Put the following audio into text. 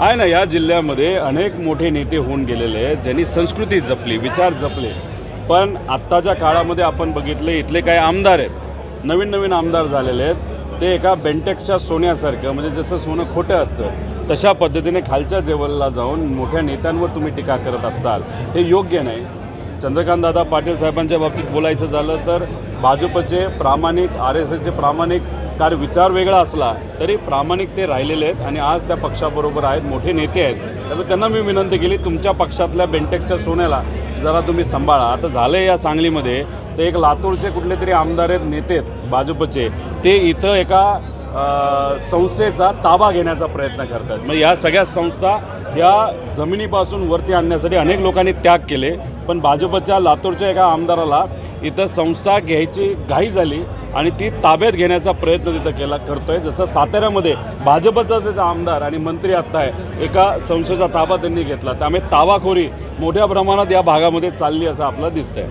आहे ना या जिल्ह्यामध्ये अनेक मोठे नेते होऊन गेलेले आहेत ज्यांनी संस्कृती जपली विचार जपले. पण आत्ताच्या काळामध्ये आपण बघितले इथले काही आमदार आहेत नवीन नवीन आमदार झालेले आहेत. ते एका बेंटेक्सच्या सोन्यासारखं म्हणजे जसं सोनं खोटं असतं तशा पद्धतीने खालच्या जेवलला जाऊन मोठ्या नेत्यांवर तुम्ही टीका करत असाल हे योग्य नाही. चंद्रकांत दादा पाटील साहेबांच्या बाबतीत बोलायचं झालं तर भाजपचे प्रामाणिक आर एस एसचे प्रामाणिक कार्य विचार वेगळा असला तरी प्रामाणिक ते राहिलेले आहेत आणि आज त्या पक्षाबरोबर आहेत मोठे नेते आहेत. त्यामुळे त्यांना मी विनंती केली तुमच्या पक्षातल्या बेंटेकच्या सोन्याला जरा तुम्ही सांभाळा. आता झालं या सांगलीमध्ये तर एक लातूरचे कुठले तरी आमदार आहेत नेते आहेत भाजपचे ते इथं एका संस्थेचा ताबा घेण्याचा प्रयत्न करतात. मग या सगळ्या संस्था या जमिनीपासून वरती आणण्यासाठी अनेक लोकांनी त्याग केले. पण भाजपच्या लातूरच्या एका आमदाराला इथं संस्था घ्यायची घाई झाली. आणि ती ताब्यात घेण्याचा प्रयत्न तिथं केला करतोय. जसं साताऱ्यामध्ये भाजपचा जे आमदार आणि मंत्री आत्ता आहे एका संस्थेचा ताबा त्यांनी घेतला. त्यामुळे ताबाखोरी मोठ्या प्रमाणात या भागामध्ये चालली असं आपल्याला दिसतंय.